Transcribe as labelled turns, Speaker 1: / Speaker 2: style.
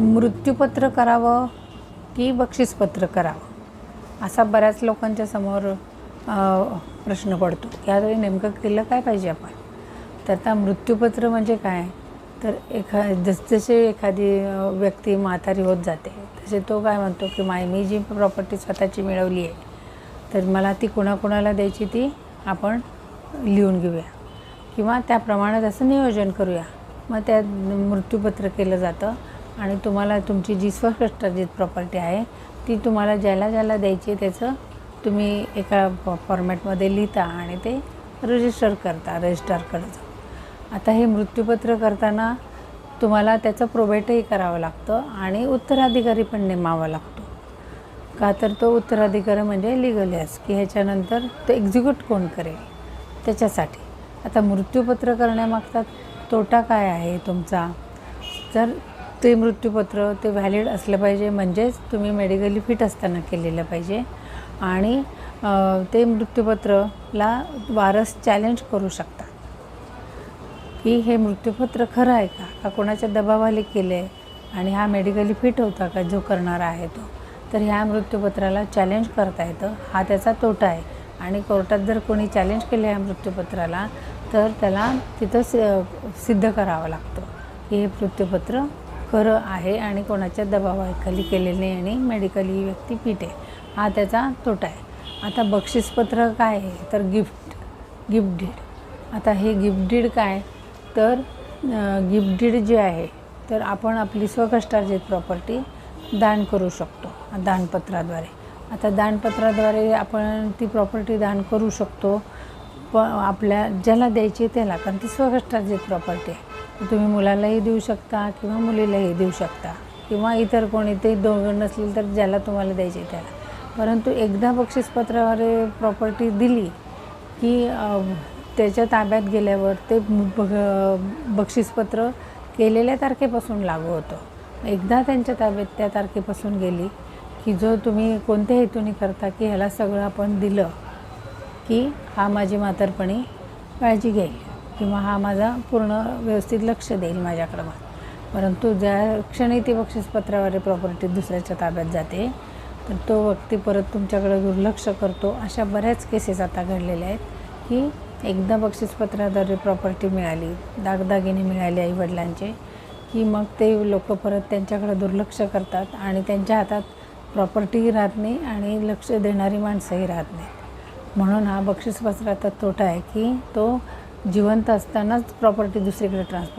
Speaker 1: मृत्यूपत्र करावं की बक्षीसपत्र करावं? असा बऱ्याच लोकांच्या समोर प्रश्न पडतो. यावेळी नेमकं केलं काय पाहिजे आपण? तर आता मृत्यूपत्र म्हणजे काय? तर एखा जसजसे एखादी व्यक्ती म्हातारी होत जाते तसे तो काय म्हणतो की माय मी जी प्रॉपर्टी स्वतःची मिळवली आहे तर मला ती कोणाकोणाला द्यायची ती आपण लिहून घेऊया. किंवा त्याप्रमाणे त्याचं नियोजन करूया. मग त्या मृत्यूपत्र केलं जातं. आणि तुम्हाला तुमची जी स्वकष्टार्जित प्रॉपर्टी आहे ती तुम्हाला ज्याला ज्याला द्यायची आहे त्याचं तुम्ही एका फॉ फॉर्मॅटमध्ये लिहिता आणि ते रजिस्टर करता रजिस्टर करायचं आता हे मृत्यूपत्र करताना तुम्हाला त्याचं प्रोबेटही करावं लागतं आणि उत्तराधिकारी पण नेमावा लागतो. का तर तो उत्तराधिकारी म्हणजे लिगल की ह्याच्यानंतर तो एक्झिक्यूट कोण करेल? त्याच्यासाठी. आता मृत्यूपत्र करण्यामागचा तोटा काय आहे तुमचा? तर ते मृत्यूपत्र ते व्हॅलिड असलं पाहिजे. म्हणजेच तुम्ही मेडिकली फिट असताना केलेलं पाहिजे. आणि ते मृत्यूपत्रला वारस चॅलेंज करू शकता. की हे मृत्यूपत्र खरं आहे का? का कोणाच्या दबावाले केलं आहे आणि हा मेडिकली फिट होता का? जो करणारा आहे तो. तर ह्या मृत्यूपत्राला चॅलेंज करता येतं. हा त्याचा तोटा आहे. आणि कोर्टात जर कोणी चॅलेंज केलं ह्या मृत्यूपत्राला तर त्याला तिथं सिद्ध करावं लागतं. की हे मृत्यूपत्र खरं आहे आणि कोणाच्या दबावाखाली केलेलं नाही आणि मेडिकली ही व्यक्ती फिट आहे. हा त्याचा तोटा आहे. आता बक्षीसपत्र काय आहे? तर गिफ्ट गिफ्ट डीड आता हे गिफ्ट डीड काय? तर गिफ्ट डीड जे आहे तर आपण आपली स्वकष्टार्जित प्रॉपर्टी दान करू शकतो दानपत्राद्वारे. आता दानपत्राद्वारे आपण ती प्रॉपर्टी दान करू शकतो प आपल्या ज्याला द्यायची त्याला कारण ती स्वकष्टार्जित प्रॉपर्टी आहे. तुम्ही मुलालाही देऊ शकता किंवा मुलीलाही देऊ शकता किंवा इतर कोणी ते दोघं नसतील तर ज्याला तुम्हाला द्यायचे त्याला. परंतु एकदा बक्षीसपत्रावर प्रॉपर्टी दिली की त्याच्या ताब्यात गेल्यावर ते बघ बक्षीसपत्र केलेल्या तारखेपासून लागू होतं. एकदा त्यांच्या ताब्यात त्या तारखेपासून गेली की जो तुम्ही कोणत्या हेतूने करता की ह्याला सगळं आपण दिलं की हा माझी म्हातारपणी काळजी घेईल किंवा हा माझा पूर्ण व्यवस्थित लक्ष देईल माझ्याकडं. परंतु ज्या क्षणी ती बक्षीसपत्राद्वारे प्रॉपर्टी दुसऱ्याच्या ताब्यात जाते तर तो व्यक्ती परत तुमच्याकडे दुर्लक्ष करतो. अशा बऱ्याच केसेस आता घडलेल्या आहेत की एकदा बक्षीसपत्राद्वारे प्रॉपर्टी मिळाली दागदागिने मिळाले आईवडिलांचे की मग ते लोक परत त्यांच्याकडे दुर्लक्ष करतात आणि त्यांच्या हातात प्रॉपर्टीही राहत नाही आणि लक्ष देणारी माणसंही राहत नाहीत. म्हणून हा बक्षीसपत्राचा तोटा आहे की तो जिवंत असतानाच प्रॉपर्टी दुसरीकडे ट्रान्सफर